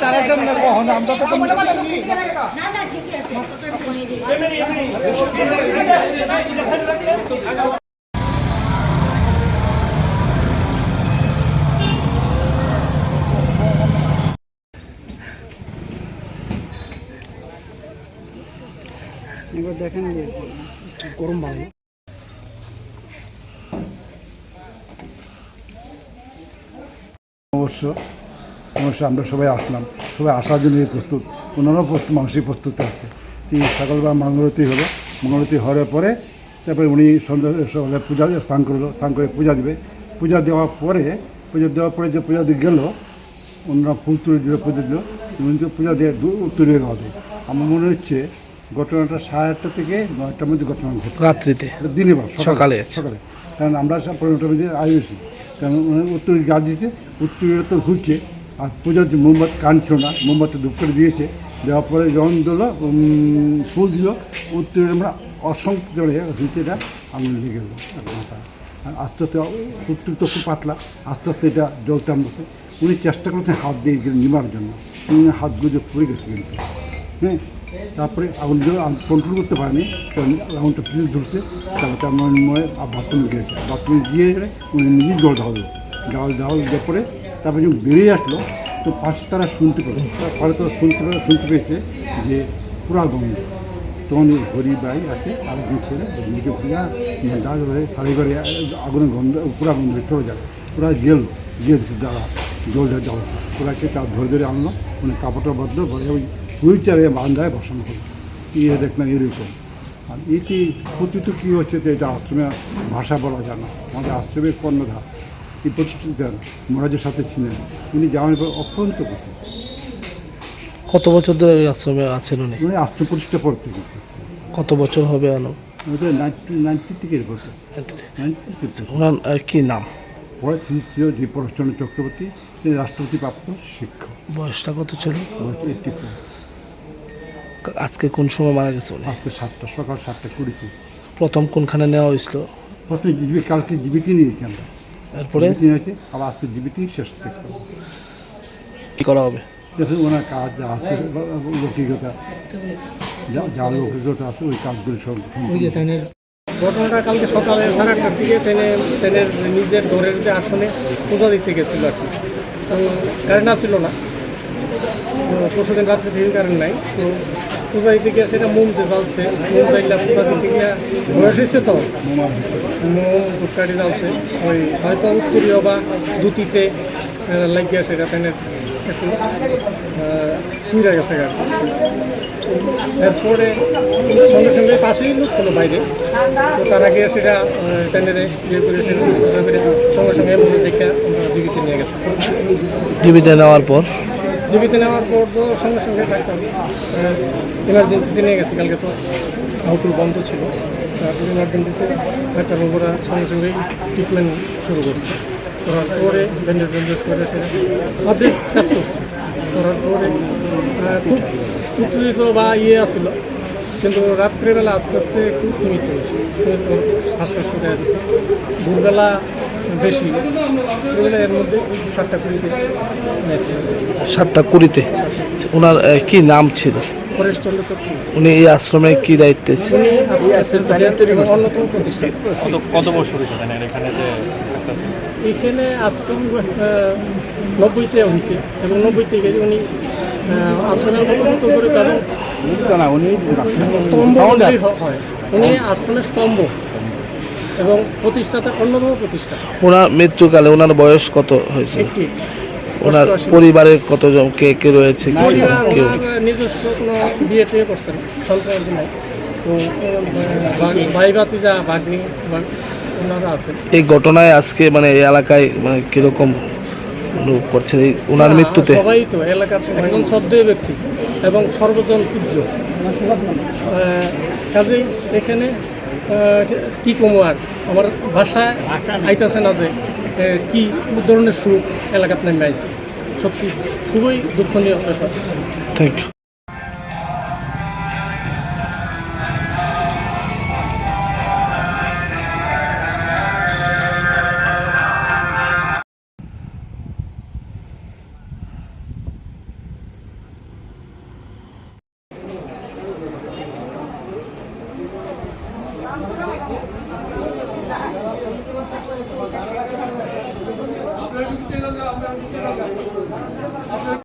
তারা যেমন কখন আমরা তো না না ঠিক আছে। এবার দেখেন গরম ভালো। অবশ্য অবশ্য আমরা সবাই আসলাম। সবাই আসার জন্য প্রস্তুত। ওনারাও মানসিক প্রস্তুত আছে। তিনি সকালবেলা মঙ্গলতী হলো। মঙ্গলতী হওয়ার পরে তারপরে উনি সন্ধ্যা, সকালে পূজা স্নান করল স্নান করে পূজা দেবে। পূজা দেওয়ার পরে, পূজা দেওয়ার পরে যে পূজা দিয়ে গেলো ওনারা ফুল তুলে দিল, পুজো দিল। উনি পূজা দিয়ে দু- উত্তরে হবে আমার মনে হচ্ছে ঘটনাটা সাড়ে আটটা থেকে নয়টার মধ্যে ঘটনা ঘটে। রাত্রিতে? দিনে বা সকালে সকালে কারণ আমরা পনেরোটার মধ্যে আইসি কারণ উত্তর গাছ দিয়েছে উত্তরে তো ঘুরছে। আর পূজার যে মোমবাতি কান ছিল না মোমবাতি ধূপ করে দিয়েছে। দেওয়ার পরে যখন দিল ফুল দিল উত্তরে আমরা অসংখ্য জোরে ভিতরে আঙুল লেগে গেল। আর আস্তে আস্তে উত্তর তো খুব পাতলা আস্তে আস্তে এটা জ্বলতে আমছে উনি চেষ্টা করছেন হাত দিয়ে গেলেন নিমার জন্য। উনি হাত গুজে পড়ে গেছে কিন্তু। হ্যাঁ? তারপরে আগুন কন্ট্রোল করতে পারেনি। কারণ আগুনটা ফিরে ধরছে তারপরে তার মনে মনে বাথরুমে গিয়েছে বাথরুমে গিয়ে উনি নিজেই জল ঢাললো জল ঢাল দেওয়ার পরে তারপরে যখন বেরিয়ে আসলো, তো পাশে তারা শুনতে পেল। পরে তারা শুনতে পেল, শুনতে পেয়েছে যে পুরা গন্ধ। তখন হরি ভাই আছে, আর দুই ছেলে, নিজে পূজা দাঁড় ধরে শাড়ি করে, আগুনের গন্ধ, পুরা গন্ধ চলে যাবে পুরা গেল গিয়ে দাঁড়া জল দেওয়া জল ওরাকে তার ধরে ধরে আনলো। উনি কাপড়টা বদল করে ওই হুইল চেয়ারে বান্ধায় বসানো হলো ইয়ে দেখলাম এরকম আর এটি প্রতিটি কী হচ্ছে যে এটা আশ্রমে ভাষা বলা যায় না আমাদের আশ্রমের কর্ণধার এই প্রতিষ্ঠিত দেন মহারাজের সাথে ছিলেন উনি যাওয়ার পর অত্যন্ত কথা কত বছর ধরে আশ্রমে আছেন উনি? উনি আশ্রম প্রতিষ্ঠা করতে কিন্তু কত বছর হবে আনো? নাইনটি নাইনটি থেকে এরপর ওনার কি নাম? পরে তিনি ছিল যে চক্রবর্তী তিনি রাষ্ট্রপতি প্রাপ্ত শিক্ষক। বয়সটা কত ছিল? বয়স এইটটি আজকে কোন সময় মারা গেছে উনি? আজকে সাতটা সকাল সাতটা কুড়িতে প্রথম কোনখানে নেওয়া হয়েছিল? প্রথমে জীবিত কালকে জীবিতই নিয়েছি আমরা। এরপরে? নিয়েছে আবার আজকে জীবিতই শেষ হবে। কি করা হবে? দেখুন ওনার কাজ যা আছে লৌকিকতা যা যা লৌকিকতা আছে ওই কাজগুলো সব ঘটনাটা কালকে সকালে সাড়ে আটটার দিকে ট্রেনে ট্রেনের নিজের ঘরের যে আসনে পূজা দিতে গেছিল আর কি। কারেন্ট আসছিল না। পরশু দিন রাত্রে থেকে কারেন্ট নাই। তো পূজা দিতে গিয়ে সেটা মোম যে জ্বালছে মোম চাইলে পূজা দিতে গিয়ে বয়স হয়েছে তো। মোম ধূপকাঠি জ্বালছে ওই হয়তো উত্তরীয় বা দুতিতে লাগিয়ে সেটা ট্রেনের একটু পুড়ে গেছে আর। এরপরে সঙ্গে সঙ্গে পাশেই লোক ছিল বাইরে, তো তারা গিয়ে সেটা ট্রেনের ইয়ে করে সঙ্গে সঙ্গে এমনি দেখে আমরা জীবিত নিয়ে গেছে। ডিবিতে নেওয়ার পর? জীবিত নেওয়ার পর তো সঙ্গে সঙ্গে ডাক্তার ইমার্জেন্সিতে নিয়ে গেছে। কালকে তো আউটুল বন্ধ ছিল। তারপরে ইমার্জেন্সিতে ডাক্তার বাবুরা সঙ্গে সঙ্গেই ট্রিটমেন্ট শুরু করছে। করার পরে ব্যান্ডেজ ব্যান্ডেজ করে সেটা অর্ধেক কাজ করছে। করার পরে খুব উত্তেজিত বা ইয়ে আসছিল কিন্তু রাত্রেবেলা আস্তে আস্তে একটু সীমিত হয়েছে। সীমিত শ্বাসকষ্ট দেখা দিচ্ছে ভোরবেলা বেশি। এর মধ্যে সাতটা কুড়িতে সাতটা কুড়িতে? ওনার কি নাম ছিল? উনি এই আশ্রমে কি দায়িত্বে? উনি কত বছর এখানে এইখানে আশ্রম? নব্বইতে হয়েছে এবং নব্বই থেকে উনি আশ্রমের মতো মতো করে তাদের স্তম্ভ হয়। উনি আশ্রমের স্তম্ভ। এবং প্রতিষ্ঠাতা অন্যতম প্রতিষ্ঠা ওনার মৃত্যুকালে ওনার বয়স কত হয়েছে? ওনার। পরিবারের কতজন কে কে রয়েছে কেউ নিজস্ব কোনো বিয়ে টিয়ে করছেন নাই তো ভাই ভাতিজা ভাগ্নি ওনারা এই ঘটনায় আজকে মানে এই এলাকায় মানে কীরকম অনুভব করছেন এই ওনার মৃত্যুতে? সবাই তো এলাকার একজন শ্রদ্ধেয় ব্যক্তি এবং সর্বজন পূজ্য। কাজেই এখানে কি কমো আর? আমার ভাষায় আইতাছে না যে কি ধরনের সুখ এলাকাত নেমে আইছে। সত্যি খুবই দুঃখনীয় ব্যাপার। থ্যাংক ইউ আপনার